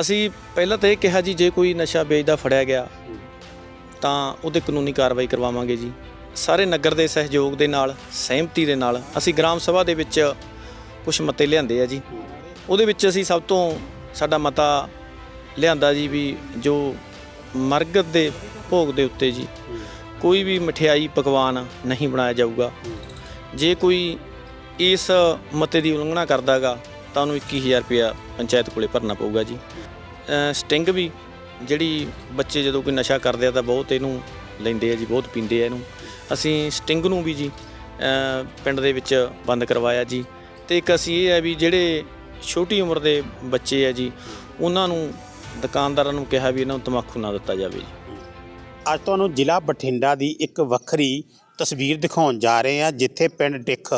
ਅਸੀਂ ਪਹਿਲਾਂ ਤਾਂ ਇਹ ਕਿਹਾ ਜੀ, ਜੇ ਕੋਈ ਨਸ਼ਾ ਵੇਚਦਾ ਫੜਿਆ ਗਿਆ, ਤਾਂ ਉਹਦੇ ਕਾਨੂੰਨੀ ਕਾਰਵਾਈ ਕਰਵਾਵਾਂਗੇ ਜੀ। ਸਾਰੇ ਨਗਰ ਦੇ ਸਹਿਯੋਗ ਦੇ ਨਾਲ, ਸਹਿਮਤੀ ਦੇ ਨਾਲ ਅਸੀਂ ਗ੍ਰਾਮ ਸਭਾ ਦੇ ਵਿੱਚ ਕੁਝ ਮਤੇ ਲਿਆਂਦੇ ਆ ਜੀ। ਉਹਦੇ ਵਿੱਚ ਅਸੀਂ ਸਭ ਤੋਂ ਸਾਡਾ ਮਤਾ ਲਿਆਂਦਾ ਜੀ ਵੀ ਜੋ ਮਰਗਤ ਦੇ ਭੋਗ ਦੇ ਉੱਤੇ ਜੀ, ਕੋਈ ਵੀ ਮਠਿਆਈ, ਪਕਵਾਨ ਨਹੀਂ ਬਣਾਇਆ ਜਾਊਗਾ। ਜੇ ਕੋਈ ਇਸ ਮਤੇ ਦੀ ਉਲੰਘਣਾ ਕਰਦਾਗਾ ਤਾਂ ਉਹਨੂੰ 21000 ਰੁਪਇਆ ਪੰਚਾਇਤ ਕੋਲੇ ਭਰਨਾ ਪਊਗਾ ਜੀ। ਸਟਿੰਗ ਵੀ, ਜਿਹੜੀ ਬੱਚੇ ਜਦੋਂ ਕੋਈ ਨਸ਼ਾ ਕਰਦੇ ਆ ਤਾਂ ਬਹੁਤ ਇਹਨੂੰ ਲੈਂਦੇ ਆ ਜੀ, ਬਹੁਤ ਪੀਂਦੇ ਆ ਇਹਨੂੰ। ਅਸੀਂ ਸਟਿੰਗ ਨੂੰ ਵੀ ਜੀ ਪਿੰਡ ਦੇ ਵਿੱਚ ਬੰਦ ਕਰਵਾਇਆ ਜੀ। ਤੇ ਇੱਕ ਅਸੀਂ ਇਹ ਹੈ ਵੀ ਜਿਹੜੇ ਛੋਟੀ ਉਮਰ ਦੇ ਬੱਚੇ ਆ ਜੀ, ਉਹਨਾਂ ਨੂੰ, ਦੁਕਾਨਦਾਰਾਂ ਨੂੰ ਕਿਹਾ ਵੀ ਇਹਨਾਂ ਨੂੰ ਤਮਾਕੂ ਨਾ ਦਿੱਤਾ ਜਾਵੇ ਜੀ। ਅੱਜ ਤੁਹਾਨੂੰ ਜ਼ਿਲ੍ਹਾ ਬਠਿੰਡਾ ਦੀ ਇੱਕ ਵੱਖਰੀ ਤਸਵੀਰ ਦਿਖਾਉਣ ਜਾ ਰਹੇ ਹਾਂ, ਜਿੱਥੇ ਪਿੰਡ ਡਿੱਖ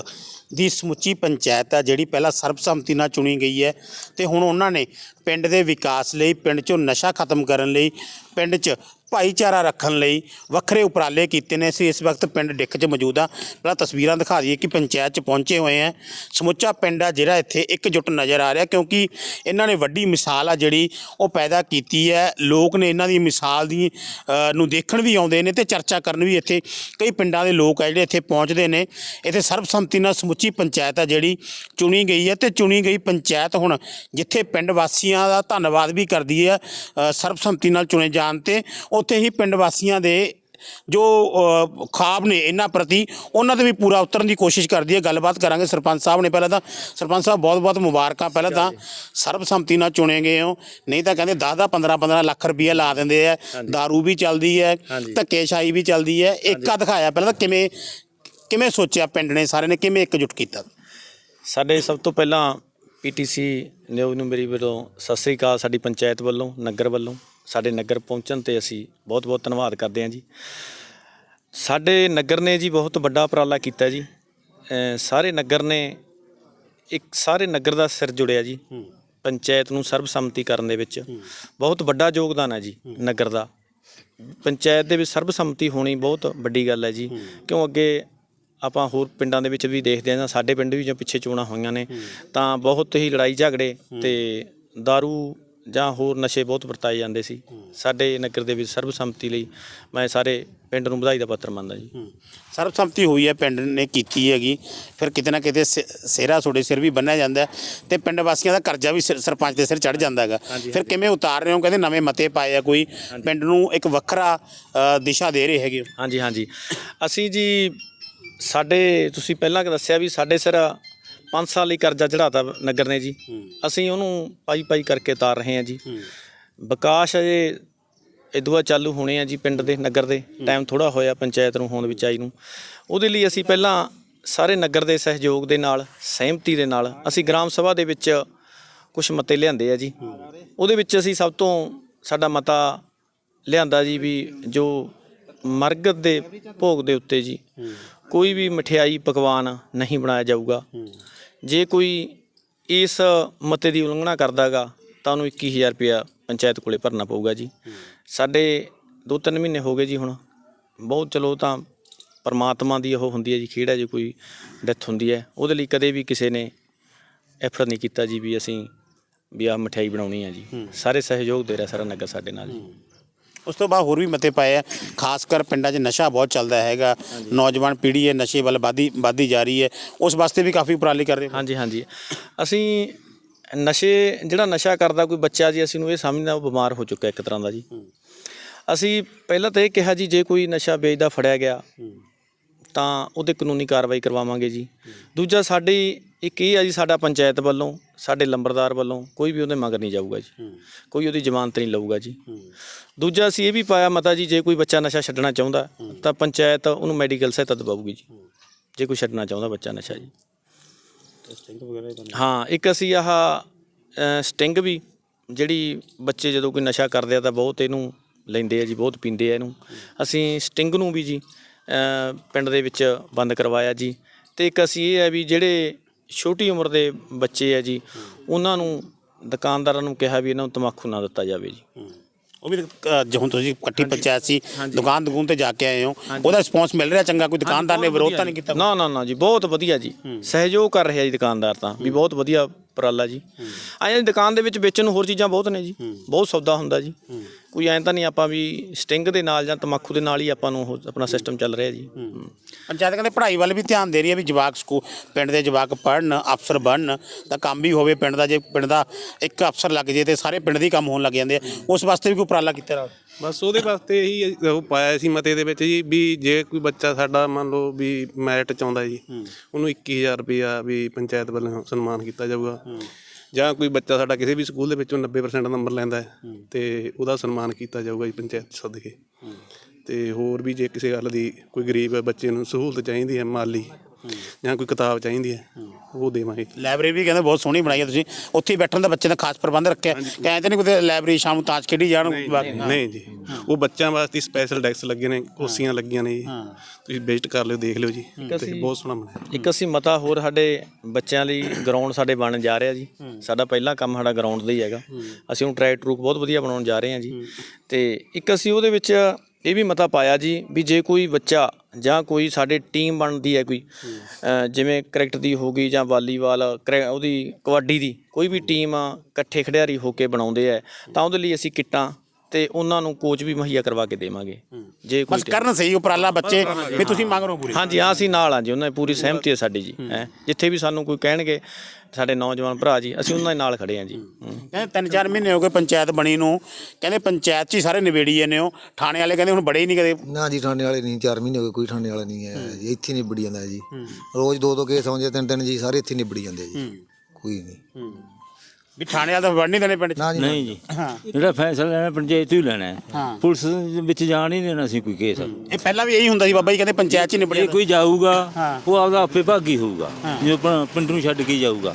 ਦੀ ਸਮੁੱਚੀ ਪੰਚਾਇਤ ਆ, ਜਿਹੜੀ ਪਹਿਲਾਂ ਸਰਬਸੰਮਤੀ ਨਾਲ ਚੁਣੀ ਗਈ ਹੈ ਤੇ ਹੁਣ ਉਹਨਾਂ ਨੇ ਪਿੰਡ ਦੇ ਵਿਕਾਸ ਲਈ, ਪਿੰਡ 'ਚੋਂ ਨਸ਼ਾ ਖਤਮ ਕਰਨ ਲਈ, ਪਿੰਡ 'ਚ ਭਾਈਚਾਰਾ ਰੱਖਣ ਲਈ ਵੱਖਰੇ ਉਪਰਾਲੇ ਕੀਤੇ ਨੇ। ਅਸੀਂ ਇਸ ਵਕਤ ਪਿੰਡ ਡਿੱਖ 'ਚ ਮੌਜੂਦ ਹਾਂ। ਪਹਿਲਾਂ ਤਸਵੀਰਾਂ ਦਿਖਾ ਦਈਏ ਕਿ ਪੰਚਾਇਤ 'ਚ ਪਹੁੰਚੇ ਹੋਏ ਆ ਸਮੁੱਚਾ ਪਿੰਡ ਆ ਜਿਹੜਾ ਇੱਥੇ ਇਕਜੁੱਟ ਨਜ਼ਰ ਆ ਰਿਹਾ ਕਿਉਂਕਿ ਇਹਨਾਂ ਨੇ ਵੱਡੀ ਮਿਸਾਲ ਆ ਜਿਹੜੀ ਉਹ ਪੈਦਾ ਕੀਤੀ ਹੈ। ਲੋਕ ਨੇ ਇਹਨਾਂ ਦੀ ਮਿਸਾਲ ਦੀ ਨੂੰ ਦੇਖਣ ਵੀ ਆਉਂਦੇ ਨੇ ਤੇ ਚਰਚਾ ਕਰਨ ਵੀ ਇੱਥੇ ਕਈ ਪਿੰਡਾਂ ਦੇ ਲੋਕ ਆ ਜਿਹੜੇ ਇੱਥੇ ਪਹੁੰਚਦੇ ਨੇ। ਇੱਥੇ ਸਰਬਸੰਮਤੀ ਨਾਲ ਸਮੁੱਚੀ ਪੰਚਾਇਤ ਆ ਜਿਹੜੀ ਚੁਣੀ ਗਈ ਹੈ ਤੇ ਚੁਣੀ ਗਈ ਪੰਚਾਇਤ ਹੁਣ ਜਿੱਥੇ ਪਿੰਡ ਵਾਸੀਆਂ ਦਾ ਧੰਨਵਾਦ ਵੀ ਕਰਦੀ ਹੈ ਸਰਬਸੰਮਤੀ ਨਾਲ ਚੁਣੇ ਜਾਣ ਤੇ ਉੱਥੇ ਹੀ ਪਿੰਡ ਵਾਸੀਆਂ ਦੇ ਜੋ ਅ, ਖਾਬ ਨੇ ਇਹਨਾਂ ਪ੍ਰਤੀ ਉਹਨਾਂ ਤੇ ਵੀ ਪੂਰਾ ਉਤਰਨ ਦੀ ਕੋਸ਼ਿਸ਼ ਕਰਦੀ ਹੈ। ਗੱਲਬਾਤ ਕਰਾਂਗੇ ਸਰਪੰਚ ਸਾਹਿਬ ਨੇ ਪਹਿਲਾਂ ਤਾਂ। ਸਰਪੰਚ ਸਾਹਿਬ ਬਹੁਤ ਬਹੁਤ ਮੁਬਾਰਕਾਂ ਪਹਿਲਾਂ ਤਾਂ। ਸਰਬਸੰਮਤੀ ਨਾਲ ਚੁਣੇ ਗਏ ਹੋ। ਨਹੀਂ ਤਾਂ ਕਹਿੰਦੇ 10 10 15 15 ਲੱਖ ਰੁਪਏ ਲਾ ਦਿੰਦੇ ਆ। दारू ਵੀ ਚੱਲਦੀ ਹੈ ਹਾਂਜੀ। ਧੱਕੇਸ਼ਾਹੀ ਵੀ ਚੱਲਦੀ ਹੈ। ਏਕਾ ਦਿਖਾਇਆ ਪਹਿਲਾਂ ਤਾਂ ਕਿਵੇਂ ਕਿਵੇਂ ਸੋਚਿਆ ਪਿੰਡ ਨੇ ਸਾਰੇ ਨੇ ਕਿਵੇਂ ਇਕਜੁੱਟ ਕੀਤਾ? ਸਾਡੇ ਸਭ ਤੋਂ ਪਹਿਲਾਂ ਪੀਟੀਸੀ ਨਿਊਜ਼ ਨੂੰ ਮੇਰੀ ਵੱਲੋਂ ਸਤਿ ਸ੍ਰੀ ਅਕਾਲ ਸਾਡੀ ਪੰਚਾਇਤ ਵੱਲੋਂ ਨਗਰ ਵੱਲੋਂ ਸਾਡੇ ਨਗਰ ਪਹੁੰਚਣ ਤੇ ਅਸੀਂ ਬਹੁਤ ਬਹੁਤ ਧੰਨਵਾਦ ਕਰਦੇ ਹਾਂ ਜੀ। ਸਾਡੇ ਨਗਰ ਨੇ ਜੀ ਬਹੁਤ ਵੱਡਾ ਉਪਰਾਲਾ ਕੀਤਾ ਜੀ। ਸਾਰੇ ਨਗਰ ਨੇ ਇੱਕ ਸਾਰੇ ਨਗਰ ਦਾ ਸਿਰ ਜੁੜਿਆ ਜੀ। ਪੰਚਾਇਤ ਨੂੰ ਸਰਬਸੰਮਤੀ ਕਰਨ ਦੇ ਵਿੱਚ ਬਹੁਤ ਵੱਡਾ ਯੋਗਦਾਨ ਹੈ ਜੀ ਨਗਰ ਦਾ। ਪੰਚਾਇਤ ਦੇ ਵਿੱਚ ਸਰਬਸੰਮਤੀ ਹੋਣੀ ਬਹੁਤ ਵੱਡੀ ਗੱਲ ਹੈ ਜੀ। ਕਿਉਂ ਅੱਗੇ ਆਪਾਂ ਹੋਰ ਪਿੰਡਾਂ ਦੇ ਵਿੱਚ ਵੀ ਦੇਖਦੇ ਹਾਂ ਸਾਡੇ ਪਿੰਡ ਵੀ ਜੋ ਪਿੱਛੇ ਚੋਣਾਂ ਹੋਈਆਂ ਨੇ ਤਾਂ ਬਹੁਤ ਹੀ ਲੜਾਈ ਝਗੜੇ ਤੇ दारू ਜਾਂ ਹੋਰ ਨਸ਼ੇ ਬਹੁਤ ਵਰਤਾਏ ਜਾਂਦੇ ਸੀ। ਸਾਡੇ ਨਗਰ ਦੇ ਵਿੱਚ ਸਰਬਸੰਮਤੀ ਲਈ ਮੈਂ ਸਾਰੇ ਪਿੰਡ ਨੂੰ ਵਧਾਈ ਦਾ ਪਾਤਰ ਮੰਨਦਾ ਜੀ। ਸਰਬਸੰਮਤੀ ਹੋਈ ਹੈ ਪਿੰਡ ਨੇ ਕੀਤੀ ਹੈਗੀ। ਫਿਰ ਕਿਤੇ ਨਾ ਕਿਤੇ ਸਿਹਰਾ ਤੁਹਾਡੇ ਸਿਰ ਵੀ ਬੰਨਿਆ ਜਾਂਦਾ ਤੇ ਪਿੰਡ ਵਾਸੀਆਂ ਦਾ ਕਰਜ਼ਾ ਵੀ ਸਿਰ- ਸਰਪੰਚ ਦੇ ਸਿਰ ਚੜ ਜਾਂਦਾ ਹੈਗਾ। ਫਿਰ ਕਿਵੇਂ ਉਤਾਰ ਰਹੇ ਹੋ? ਕਹਿੰਦੇ ਨਵੇਂ ਮਤੇ ਪਾਏ ਆ ਕੋਈ। ਪਿੰਡ ਨੂੰ ਇੱਕ ਵੱਖਰਾ ਦਿਸ਼ਾ ਦੇ ਰਹੇ ਹੈਗੇ। ਹਾਂਜੀ ਹਾਂਜੀ। ਅਸੀਂ ਜੀ ਸਾਡੇ ਤੁਸੀਂ ਪਹਿਲਾਂ ਕਿ ਦੱਸਿਆ ਵੀ ਸਾਡੇ ਸਿਰ 5 ਸਾਲ ਲਈ ਕਰਜ਼ਾ ਚੜਾਤਾ ਨਗਰ ਨੇ ਜੀ। ਅਸੀਂ ਉਹਨੂੰ ਪਾਈ ਪਾਈ ਕਰਕੇ ਉਤਾਰ ਰਹੇ ਹਾਂ ਜੀ। ਵਿਕਾਸ ਅਜੇ ਇਦੂਆ ਚਾਲੂ ਹੋਣੇ ਆ ਜੀ ਪਿੰਡ ਦੇ ਨਗਰ ਦੇ। ਟਾਈਮ ਥੋੜਾ ਹੋਇਆ ਪੰਚਾਇਤ ਨੂੰ ਹੋਂਦ ਵਿੱਚ ਆਈ ਨੂੰ। ਉਹਦੇ ਲਈ ਅਸੀਂ ਪਹਿਲਾਂ ਸਾਰੇ ਨਗਰ ਦੇ ਸਹਿਯੋਗ ਦੇ ਨਾਲ ਸਹਿਮਤੀ ਦੇ ਨਾਲ ਅਸੀਂ ਗ੍ਰਾਮ ਸਭਾ ਦੇ ਵਿੱਚ ਕੁਝ ਮਤੇ ਲਿਆਂਦੇ ਆ ਜੀ। ਉਹਦੇ ਵਿੱਚ ਅਸੀਂ ਸਭ ਤੋਂ ਸਾਡਾ ਮਤਾ ਲਿਆਂਦਾ ਜੀ ਵੀ ਜੋ ਮਰਗਤ ਦੇ ਭੋਗ ਦੇ ਉੱਤੇ ਜੀ ਕੋਈ ਵੀ ਮਠਿਆਈ ਪਕਵਾਨ ਨਹੀਂ ਬਣਾਇਆ ਜਾਊਗਾ। ਜੇ ਕੋਈ ਇਸ ਮਤੇ ਦੀ ਉਲੰਘਣਾ ਕਰਦਾਗਾ ਤਾਂ ਉਹਨੂੰ 21000 ਰੁਪਇਆ ਪੰਚਾਇਤ ਕੋਲੇ ਭਰਨਾ ਪਊਗਾ ਜੀ। ਸਾਡੇ 2-3 ਮਹੀਨੇ ਹੋ ਗਏ ਜੀ ਹੁਣ। ਬਹੁਤ ਚਲੋ ਤਾਂ ਪਰਮਾਤਮਾ ਦੀ ਉਹ ਹੁੰਦੀ ਹੈ ਜੀ ਖੇੜਾ ਜੇ ਕੋਈ ਡੈਥ ਹੁੰਦੀ ਹੈ। ਉਹਦੇ ਲਈ ਕਦੇ ਵੀ ਕਿਸੇ ਨੇ ਐਫਰਟ ਨਹੀਂ ਕੀਤਾ ਜੀ ਵੀ ਅਸੀਂ ਵੀ ਆਹ ਮਠਿਆਈ ਬਣਾਉਣੀ ਹੈ ਜੀ। ਸਾਰੇ ਸਹਿਯੋਗ ਦੇ ਰਿਹਾ ਸਾਰਾ ਨਗਰ ਸਾਡੇ ਨਾਲ ਜੀ। ਉਸ ਤੋਂ ਬਾਅਦ ਹੋਰ ਵੀ ਮਤੇ ਪਾਏ ਆ। ਖਾਸ ਕਰ ਪਿੰਡਾਂ 'ਚ ਨਸ਼ਾ ਬਹੁਤ ਚੱਲਦਾ ਹੈਗਾ। ਨੌਜਵਾਨ ਪੀੜ੍ਹੀ ਹੈ ਨਸ਼ੇ ਵੱਲ ਵਧਦੀ ਵਧਦੀ ਜਾ ਰਹੀ ਹੈ। ਉਸ ਵਾਸਤੇ ਵੀ ਕਾਫੀ ਉਪਰਾਲੇ ਕਰ ਰਹੇ ਹੋ। ਹਾਂਜੀ ਹਾਂਜੀ। ਅਸੀਂ ਨਸ਼ੇ ਜਿਹੜਾ ਨਸ਼ਾ ਕਰਦਾ ਕੋਈ ਬੱਚਾ ਜੀ ਅਸੀਂ ਨੂੰ ਇਹ ਸਮਝਦਾ ਉਹ ਬਿਮਾਰ ਹੋ ਚੁੱਕਾ ਇੱਕ ਤਰ੍ਹਾਂ ਦਾ ਜੀ। ਅਸੀਂ ਪਹਿਲਾਂ ਤਾਂ ਇਹ ਕਿਹਾ ਜੀ ਜੇ ਕੋਈ ਨਸ਼ਾ ਵੇਚਦਾ ਫੜਿਆ ਗਿਆ ਤਾਂ ਉਹਦੇ ਕਾਨੂੰਨੀ ਕਾਰਵਾਈ ਕਰਵਾਵਾਂਗੇ ਜੀ। ਦੂਜਾ ਸਾਡੀ ਇੱਕ ਇਹ ਆ ਜੀ ਸਾਡਾ ਪੰਚਾਇਤ ਵੱਲੋਂ ਸਾਡੇ ਲੰਬਰਦਾਰ ਵੱਲੋਂ ਕੋਈ ਵੀ ਉਹਦੇ ਮਗਰ ਨਹੀਂ ਜਾਊਗਾ ਜੀ। ਕੋਈ ਉਹਦੀ ਜ਼ਮਾਨਤ ਨਹੀਂ ਲਊਗਾ ਜੀ। ਦੂਜਾ ਅਸੀਂ ਇਹ ਵੀ ਪਾਇਆ ਮਤਾ ਜੀ ਜੇ ਕੋਈ ਬੱਚਾ ਨਸ਼ਾ ਛੱਡਣਾ ਚਾਹੁੰਦਾ ਤਾਂ ਪੰਚਾਇਤ ਉਹਨੂੰ ਮੈਡੀਕਲ ਸਹਾਇਤਾ ਦਵਾਊਗੀ ਜੀ। ਜੇ ਕੋਈ ਛੱਡਣਾ ਚਾਹੁੰਦਾ ਬੱਚਾ ਨਸ਼ਾ ਜੀ। ਹਾਂ ਇੱਕ ਅਸੀਂ ਆਹ ਸਟਿੰਗ ਵੀ ਜਿਹੜੀ ਬੱਚੇ ਜਦੋਂ ਕੋਈ ਨਸ਼ਾ ਕਰਦੇ ਆ ਤਾਂ ਬਹੁਤ ਇਹਨੂੰ ਲੈਂਦੇ ਆ ਜੀ ਬਹੁਤ ਪੀਂਦੇ ਆ ਇਹਨੂੰ। ਅਸੀਂ ਸਟਿੰਗ ਨੂੰ ਵੀ ਜੀ ਪਿੰਡ ਦੇ ਵਿੱਚ ਬੰਦ ਕਰਵਾਇਆ ਜੀ। ਤੇ ਇੱਕ ਅਸੀਂ ਇਹ ਹੈ ਵੀ ਜਿਹੜੇ ਛੋਟੀ ਉਮਰ ਦੇ ਬੱਚੇ ਆ ਜੀ ਉਹਨਾਂ ਨੂੰ ਦੁਕਾਨਦਾਰਾਂ ਨੂੰ ਕਿਹਾ ਵੀ ਇਹਨਾਂ ਨੂੰ ਤਮਾਕੂ ਨਾ ਦਿੱਤਾ ਜਾਵੇ ਜੀ। ਉਹ ਵੀ ਅ, ਜੇ ਹੁਣ ਤੁਸੀਂ ਇਕੱਠੀ ਪੰਚਾਇਤ ਸੀ ਦੁਕਾਨ ਦੁਕਾਨ ਤੇ ਜਾ ਕੇ ਆਏ ਹੋ ਉਹਦਾ ਰਿਸਪੌਂਸ ਮਿਲ ਰਿਹਾ ਚੰਗਾ ਕੋਈ ਦੁਕਾਨਦਾਰ ਨੇ ਵਿਰੋਧ ਤਾਂ ਨਹੀਂ ਕੀਤਾ? ਨਾ ਨਾ ਨਾ ਜੀ ਬਹੁਤ ਵਧੀਆ ਜੀ। ਸਹਿਯੋਗ ਕਰ ਰਿਹਾ ਜੀ ਦੁਕਾਨਦਾਰ ਤਾਂ ਵੀ ਬਹੁਤ ਵਧੀਆ ਉਪਰਾਲਾ ਜੀ। ਆਏ ਦੁਕਾਨ ਦੇ ਵਿੱਚ ਵੇਚਣ ਨੂੰ ਹੋਰ ਚੀਜ਼ਾਂ ਬਹੁਤ ਨੇ ਜੀ। ਬਹੁਤ ਸੌਦਾ ਹੁੰਦਾ ਜੀ। ਕੋਈ ਐਂ ਤਾਂ ਨਹੀਂ ਆਪਾਂ ਵੀ ਸਟਿੰਗ ਦੇ ਨਾਲ ਜਾਂ ਤਮਾਕੂ ਦੇ ਨਾਲ ਹੀ ਆਪਾਂ ਨੂੰ ਉਹ ਆਪਣਾ ਸਿਸਟਮ ਚੱਲ ਰਿਹਾ ਜੀ। ਪੰਚਾਇਤ ਕਹਿੰਦੇ ਪੜ੍ਹਾਈ ਵੱਲ ਵੀ ਧਿਆਨ ਦੇ ਰਹੀ ਹੈ ਵੀ ਜਵਾਕ ਸਕੂ, ਪਿੰਡ ਦੇ ਜਵਾਕ ਪੜ੍ਹਨ, ਅਫਸਰ ਬਣਨ, ਤਾਂ ਕੰਮ ਵੀ ਹੋਵੇ, ਪਿੰਡ ਦਾ ਜੇ, ਪਿੰਡ ਦਾ ਇੱਕ ਅਫਸਰ ਲੱਗ ਜੇ ਤੇ ਸਾਰੇ ਪਿੰਡ ਦੇ ਹੀ ਕੰਮ ਹੋਣ ਲੱਗ ਜਾਂਦੇ ਆ। ਉਸ ਵਾਸਤੇ ਵੀ ਕੋਈ ਉਪਰਾਲਾ ਕੀਤਾ ਰਿਹਾ ਬਸ ਉਹਦੇ ਵਾਸਤੇ ਇਹੀ ਉਹ ਪਾਇਆ ਸੀ ਮਤੇ ਦੇ ਵਿੱਚ ਜੀ ਵੀ ਜੇ ਕੋਈ ਬੱਚਾ ਸਾਡਾ ਮੰਨ ਲਓ ਵੀ ਮੈਰਿਟ ਚ ਆਉਂਦਾ ਜੀ ਉਹਨੂੰ 21000 ਰੁਪਇਆ ਵੀ ਪੰਚਾਇਤ ਵੱਲੋਂ ਸਨਮਾਨ ਕੀਤਾ ਜਾਊਗਾ। ਜਾਂ ਕੋਈ ਬੱਚਾ ਸਾਡਾ ਕਿਸੇ ਵੀ ਸਕੂਲ ਦੇ ਵਿੱਚੋਂ 90% ਨੰਬਰ ਲੈਂਦਾ ਹੈ ਤੇ ਉਹਦਾ ਸਨਮਾਨ ਕੀਤਾ ਜਾਊਗਾ ਜੀ ਪੰਚਾਇਤ ਸਦਕੇ ਤੇ ਹੋਰ ਵੀ ਜੇ ਕਿਸੇ ਗੱਲ ਦੀ ਕੋਈ ਗਰੀਬ ਬੱਚੇ ਨੂੰ ਸਹੂਲਤ ਚਾਹੀਦੀ ਹੈ ਮਾਲੀ ਜਾਂ ਕੋਈ ਕਿਤਾਬ ਚਾਹੀਦੀ ਹੈ ਉਹ ਦੇਵਾਂਗੇ। ਲਾਇਬ੍ਰੇਰੀ ਵੀ ਕਹਿੰਦੇ ਬਹੁਤ ਸੋਹਣੀ ਬਣਾਈ ਹੈ ਤੁਸੀਂ। ਉੱਥੇ ਹੀ ਬੈਠਣ ਦਾ ਬੱਚੇ ਦਾ ਖਾਸ ਪ੍ਰਬੰਧ ਰੱਖਿਆ। ਕਹਿੰਦੇ ਨਹੀਂ ਕੋਈ ਲਾਇਬ੍ਰੇਰੀ ਸ਼ਾਮ ਨੂੰ ਤਾਸ਼ ਖੇਡੀ ਜਾਣ ਨਹੀਂ ਜੀ ਉਹ ਬੱਚਿਆਂ ਵਾਸਤੇ ਸਪੈਸ਼ਲ ਡੈਕਸ ਲੱਗੇ ਨੇ ਕੁਰਸੀਆਂ ਲੱਗੀਆਂ ਨੇ ਜੀ। ਤੁਸੀਂ ਵਿਜ਼ਿਟ ਕਰ ਲਿਓ ਦੇਖ ਲਿਓ ਜੀ। ਤੇ ਬਹੁਤ ਸੋਹਣਾ ਬਣਾਇਆ ਇੱਕ ਅਸੀਂ ਮਤਾ ਹੋਰ ਸਾਡੇ ਬੱਚਿਆਂ ਲਈ ਗਰਾਊਂਡ ਸਾਡੇ ਬਣਨ ਜਾ ਰਿਹਾ ਜੀ। ਸਾਡਾ ਪਹਿਲਾ ਕੰਮ ਸਾਡਾ ਗਰਾਊਂਡ ਦਾ ਹੀ ਹੈਗਾ। ਅਸੀਂ ਹੁਣ ਟਰੈਕ ਟਰੂਕ ਬਹੁਤ ਵਧੀਆ ਬਣਾਉਣ ਜਾ ਰਹੇ ਹਾਂ ਜੀ। ਤੇ ਇੱਕ ਅਸੀਂ ਉਹਦੇ ਵਿੱਚ ਇਹ ਵੀ ਮਤਾ ਪਾਇਆ ਜੀ ਵੀ ਜੇ ਕੋਈ ਬੱਚਾ ਜਾਂ ਕੋਈ ਸਾਡੇ ਟੀਮ ਬਣਦੀ ਹੈ ਕੋਈ ਅ, ਜਿਵੇਂ ਕ੍ਰਿਕਟ ਦੀ ਹੋ ਗਈ ਜਾਂ ਵਾਲੀਬਾਲ ਕ੍ਰਿ- ਉਹਦੀ ਕਬੱਡੀ ਦੀ ਕੋਈ ਵੀ ਟੀਮ ਇਕੱਠੇ ਖਿਡਾਰੀ ਹੋ ਕੇ ਬਣਾਉਂਦੇ ਆ ਤਾਂ ਉਹਦੇ ਲਈ ਅਸੀਂ ਕਿੱਟਾਂ ਤੇ ਉਹਨਾਂ ਨੂੰ ਕੋਚ ਵੀ ਮੁਹੱਈਆ ਕਰਵਾ ਕੇ ਦੇਵਾਂਗੇ। ਜੇ ਕੋਈ ਬਸ ਕਰਨ ਸਹੀ ਉਪਰਾਲਾ ਬੱਚੇ ਵੀ ਤੁਸੀਂ ਮੰਗ ਰਹੇ ਹੋ ਪੂਰੀ। ਹਾਂਜੀ ਹਾਂ ਅਸੀਂ ਨਾਲ ਹਾਂ ਜੀ ਉਹਨਾਂ ਦੀ ਪੂਰੀ ਸਹਿਮਤੀ ਹੈ ਸਾਡੀ ਜੀ ਹੈ। ਜਿੱਥੇ ਵੀ ਸਾਨੂੰ ਕੋਈ ਕਹਿਣਗੇ ਸਾਡੇ ਨੌਜਵਾਨ ਭਰਾ ਜੀ ਅਸੀਂ ਉਹਨਾਂ ਦੇ ਨਾਲ ਖੜੇ ਹਾਂ ਜੀ। ਹੂੰ। ਕਹਿੰਦੇ ਤਿੰਨ ਚਾਰ ਮਹੀਨੇ ਹੋ ਗਏ ਪੰਚਾਇਤ ਬਣੀ ਨੂੰ ਕਹਿੰਦੇ ਪੰਚਾਇਤ 'ਚ ਹੀ ਸਾਰੇ ਨਿਬੇੜੀ ਜਾਂਦੇ ਹੋ। ਥਾਣੇ ਵਾਲੇ ਕਹਿੰਦੇ ਹੁਣ ਬੜੇ ਹੀ ਨਹੀਂ ਕਦੇ। ਨਾ ਜੀ ਠਾਣੇ ਵਾਲੇ ਨਹੀਂ 4 ਮਹੀਨੇ ਹੋ ਗਏ ਕੋਈ ਠਾਣੇ ਵਾਲਾ ਨਹੀਂ ਹੈ। ਜੀ ਇੱਥੇ ਨਿਬੜੀ ਜਾਂਦਾ ਜੀ। ਰੋਜ਼ ਦੋ ਦੋ ਕੇਸ ਆਉਂਦੇ ਤਿੰਨ ਤਿੰਨ ਜੀ ਸਾਰੇ ਇੱਥੇ ਨਿਬੜੀ ਜਾਂਦੇ ਜੀ। ਕੋਈ ਨਹੀਂ। ਵੀ ਥਾਣੇ ਵਾਲੇ ਤਾਂ ਵੜ ਨਹੀਂ ਦੇਣੇ ਪਿੰਡ 'ਚ। ਨਾ ਜੀ ਨਹੀਂ ਜੀ। ਹਾਂ। ਜਿਹੜਾ ਫੈਸਲਾ ਲੈਣਾ ਪੰਚਾਇਤ ਤੋਂ ਹੀ ਲੈਣਾ ਹੈ। ਹਾਂ। ਪੁਲਿਸ ਵਿੱਚ ਜਾਣ ਹੀ ਦੇਣਾ ਸੀ ਕੋਈ ਕੇਸ ਇਹ ਪਹਿਲਾਂ ਵੀ ਇਹੀ ਹੁੰਦਾ ਸੀ ਬਾਬਾ ਜੀ ਕਹਿੰਦੇ ਪੰਚਾਇਤ 'ਚ ਹੀ ਜੇ ਕੋਈ ਜਾਊਗਾ ਹਾਂ। ਉਹ ਆਪਦਾ ਆਪੇ ਭਾਗੀ ਹੋਊਗਾ। ਜੋ ਪ- ਪਿੰਡ ਨੂੰ ਛੱਡ ਕੇ ਜਾਊਗਾ।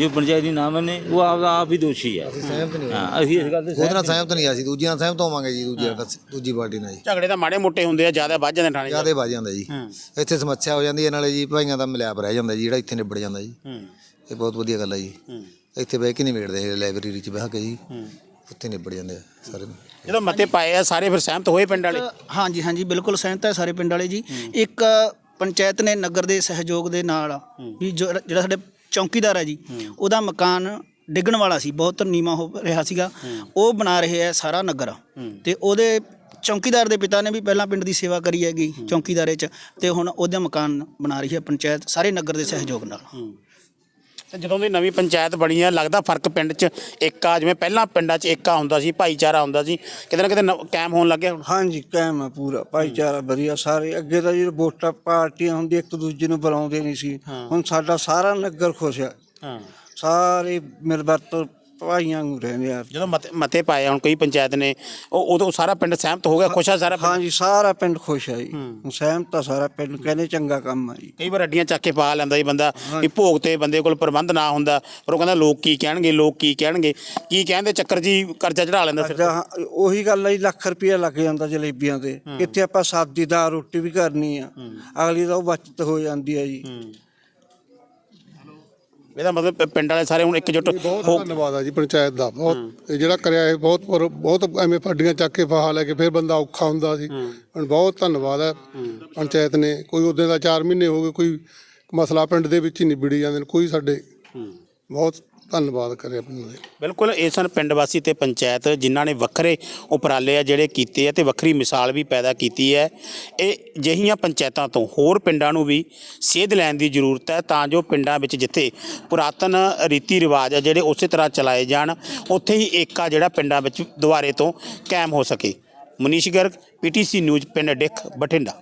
ਜੋ ਪੰਚਾਇਤ ਦੀ ਨਾ ਮੰਨੇ ਉਹ ਆਪਦਾ ਆਪ ਹੀ ਦੋਸ਼ੀ ਹੈ। ਸਹਿਮਤ ਨਹੀਂ ਹਾਂ ਅਸੀਂ ਇਸ ਗੱਲ ਤੇ ਉਹਦੇ ਨਾਲ ਸਹਿਮਤ ਨਹੀਂ ਅਸੀਂ ਦੂਜੀ ਨਾਲ ਸਹਿਮਤ ਹੋਵਾਂਗੇ ਜੀ ਦੂਜੀ ਨਾਲ ਦੂਜੀ ਪਾਰਟੀ ਨਾਲ ਜੀ। ਝਗੜੇ ਤਾਂ ਮਾੜੇ ਮੋਟੇ ਹੁੰਦੇ ਆ ਜ਼ਿਆਦਾ ਵੱਧ ਜਾਂਦੇ ਥਾਣੇ 'ਚ। ਜਿਆਦੇ ਵੱਜ ਜਾਂਦਾ ਜੀ। ਇੱਥੇ ਸਮੱਸਿਆ ਹੋ ਜਾਂਦੀ ਹੈ ਨਾਲੇ ਜੀ ਭਾਈਆਂ ਦਾ ਮਿਲਾਪ ਰਹਿ ਜਾਂਦਾ ਜੀ ਜਿਹੜਾ ਇੱਥੇ ਨਿਬੜ ਜਾਂਦਾ ਜੀ। ਇਹ ਬਹੁਤ ਵਧੀਆ ਗੱਲ ਹੈ ਜੀ। ਇੱਥੇ ਬਹਿ ਕੇ ਨਹੀਂ ਵੇੜਦੇ ਲਾਇਬ੍ਰੇਰੀ 'ਚ ਬਹਿ ਕੇ ਜੀ। ਉੱਥੇ ਨਿਬੜ ਜਾਂਦੇ ਆ ਸਾਰੇ। ਜਦੋਂ ਮਤੇ ਪਾਏ ਆ ਸਾਰੇ ਫਿਰ ਸਹਿਮਤ ਹੋਏ ਪਿੰਡ ਵਾਲੇ? ਹਾਂਜੀ ਹਾਂਜੀ ਬਿਲਕੁਲ ਸਹਿਮਤ ਹੈ ਸਾਰੇ ਪਿੰਡ ਵਾਲੇ ਜੀ। ਇੱਕ ਪੰਚਾਇਤ ਨੇ ਨਗਰ ਦੇ ਸਹਿਯੋਗ ਦੇ ਨਾਲ ਵੀ ਜੋ- ਜਿਹੜਾ ਸਾਡੇ ਚੌਕੀਦਾਰ ਹੈ ਜੀ ਉਹਦਾ ਮਕਾਨ ਡਿੱਗਣ ਵਾਲਾ ਸੀ ਬਹੁਤ ਨੀਵਾ ਹੋ ਰਿਹਾ ਸੀਗਾ। ਉਹ ਬਣਾ ਰਹੇ ਹੈ ਸਾਰਾ ਨਗਰ। ਤੇ ਉਹਦੇ ਚੌਕੀਦਾਰ ਦੇ ਪਿਤਾ ਨੇ ਵੀ ਪਹਿਲਾਂ ਪਿੰਡ ਦੀ ਸੇਵਾ ਕਰੀ ਹੈਗੀ ਚੌਕੀਦਾਰੇ 'ਚ। ਤੇ ਹੁਣ ਉਹਦਾ ਮਕਾਨ ਬਣਾ ਰਹੀ ਹੈ ਪੰਚਾਇਤ ਸਾਰੇ ਨਗਰ ਦੇ ਸਹਿਯੋਗ ਨਾਲ। ਤੇ ਜਦੋਂ ਦੀ ਨਵੀਂ ਪੰਚਾਇਤ ਬਣੀ ਆ ਲੱਗਦਾ ਫ਼ਰਕ ਪਿੰਡ 'ਚ ਏਕਾ ਜਿਵੇਂ ਪਹਿਲਾਂ ਪਿੰਡਾਂ 'ਚ ਏਕਾ ਹੁੰਦਾ ਸੀ ਭਾਈਚਾਰਾ ਹੁੰਦਾ ਸੀ ਕਿਤੇ ਨਾ ਕਿਤੇ ਨ- ਕਾਇਮ ਹੋਣ ਲੱਗਿਆ ਹੁਣ। ਹਾਂਜੀ ਕਾਇਮ ਆ ਪੂਰਾ ਭਾਈਚਾਰਾ ਵਧੀਆ ਸਾਰੇ ਅੱਗੇ ਤਾਂ ਜਦੋਂ ਵੋਟਾਂ ਪਾਰਟੀਆਂ ਹੁੰਦੀ ਇੱਕ ਦੂਜੇ ਨੂੰ ਬੁਲਾਉਂਦੇ ਨਹੀਂ ਸੀ। ਹੁਣ ਸਾਡਾ ਸਾਰਾ ਨਗਰ ਖੁਸ਼ ਆ। ਹਾਂ। ਸਾਰੇ ਮਿਲ ਵਰਤ ਭਾਈਆਂ ਨੂੰ ਰਹਿੰਦੇ ਆ। ਜਦੋਂ ਮਤੇ ਮਤੇ ਪਾਏ ਹੁਣ ਕਈ ਪੰਚਾਇਤ ਨੇ ਉਹ ਉਦੋਂ ਸਾਰਾ ਪਿੰਡ ਸਹਿਮਤ ਹੋ ਗਿਆ ਖੁਸ਼ ਆ ਸਾਰਾ ਪਿੰਡ? ਹਾਂਜੀ ਸਾਰਾ ਪਿੰਡ ਖੁਸ਼ ਆ ਜੀ। ਸਹਿਮਤ ਆ ਸਾਰਾ ਪਿੰਡ ਕਹਿੰਦੇ ਚੰਗਾ ਕੰਮ ਆ ਜੀ। ਕਈ ਵਾਰ ਅੱਡੀਆਂ ਚੱਕ ਕੇ ਪਾ ਲੈਂਦਾ ਜੀ ਬੰਦਾ ਵੀ ਭੋਗ ਤੇ ਬੰਦੇ ਕੋਲ ਪ੍ਰਬੰਧ ਨਾ ਹੁੰਦਾ ਪਰ ਉਹ ਕਹਿੰਦਾ ਲੋਕ ਕੀ ਕਹਿਣਗੇ ਲੋਕ ਕੀ ਕਹਿਣਗੇ ਕੀ ਕਹਿੰਦੇ ਚੱਕਰ ਜੀ ਕਰਜ਼ਾ ਚੜਾ ਲੈਂਦਾ ਸਿਰ ਤੇ। ਜਾਂ ਉਹੀ ਗੱਲ ਆ ਜੀ ਲੱਖ ਰੁਪਇਆ ਲੱਗ ਜਾਂਦਾ ਜਲੇਬੀਆਂ ਤੇ। ਕਿੱਥੇ ਆਪਾਂ ਸਬਜ਼ੀ ਦਾ ਰੋਟੀ ਵੀ ਕਰਨੀ ਆ। ਅਗਲੀ ਦਾ ਉਹ ਬਚਤ ਹੋ ਜਾਂਦੀ ਆ ਜੀ। ਇਹਦਾ ਮਤਲਬ ਪ- ਪਿੰਡ ਵਾਲੇ ਸਾਰੇ ਹੁਣ ਇੱਕਜੁੱਟ ਬਹੁਤ ਹੋ ਧੰਨਵਾਦ ਆ ਜੀ ਪੰਚਾਇਤ ਦਾ। ਬਹੁਤ ਇਹ ਜਿਹੜਾ ਕਰਿਆ ਇਹ ਬਹੁਤ ਪਰ- ਬਹੁਤ ਐਵੇਂ ਫੱਡੀਆਂ ਚੱਕ ਕੇ ਫਾਹਾ ਲੈ ਕੇ ਫਿਰ ਬੰਦਾ ਔਖਾ ਹੁੰਦਾ ਸੀ। ਹੁਣ ਬਹੁਤ ਧੰਨਵਾਦ ਹੈ। ਪੰਚਾਇਤ ਨੇ। ਕੋਈ ਉਦੋਂ ਦਾ 4 ਮਹੀਨੇ ਹੋ ਗਏ ਕੋਈ ਮਸਲਾ ਪਿੰਡ ਦੇ ਵਿੱਚ ਹੀ ਨਿਬੜੀ ਜਾਂਦੇ ਨੇ ਕੋਈ ਸਾਡੇ ਬਹੁਤ ਧੰਨਵਾਦ ਕਰਿਆ ਪਿੰਡ ਦੇ ਬਿਲਕੁਲ, ਇਹ ਸਨ ਪਿੰਡ ਵਾਸੀ ਤੇ ਪੰਚਾਇਤ, ਜਿਨ੍ਹਾਂ ਨੇ ਵੱਖਰੇ ਉਪਰਾਲੇ ਆ ਜਿਹੜੇ ਕੀਤੇ ਆ ਤੇ ਵੱਖਰੀ ਮਿਸਾਲ ਵੀ ਪੈਦਾ ਕੀਤੀ ਹੈ। ਇਹ ਜਿਹੀਆਂ ਪੰਚਾਇਤਾਂ ਤੋਂ ਹੋਰ ਪਿੰਡਾਂ ਨੂੰ ਵੀ ਸੇਧ ਲੈਣ ਦੀ ਜ਼ਰੂਰਤ ਹੈ, ਤਾਂ ਜੋ ਪਿੰਡਾਂ ਵਿੱਚ ਜਿੱਥੇ ਪੁਰਾਤਨ ਰੀਤੀ ਰਿਵਾਜ ਆ ਜਿਹੜੇ ਉਸੇ ਤਰ੍ਹਾਂ ਚਲਾਏ ਜਾਣ, ਉੱਥੇ ਹੀ ਏਕਾ ਜਿਹੜਾ ਪਿੰਡਾਂ ਵਿੱਚ ਦੁਬਾਰੇ ਤੋਂ ਕਾਇਮ ਹੋ ਸਕੇ। ਮਨੀਸ਼ ਗਰਗ, ਪੀਟੀਸੀ ਨਿਊਜ਼, ਪਿੰਡ ਡਿੱਖ, ਬਠਿੰਡਾ।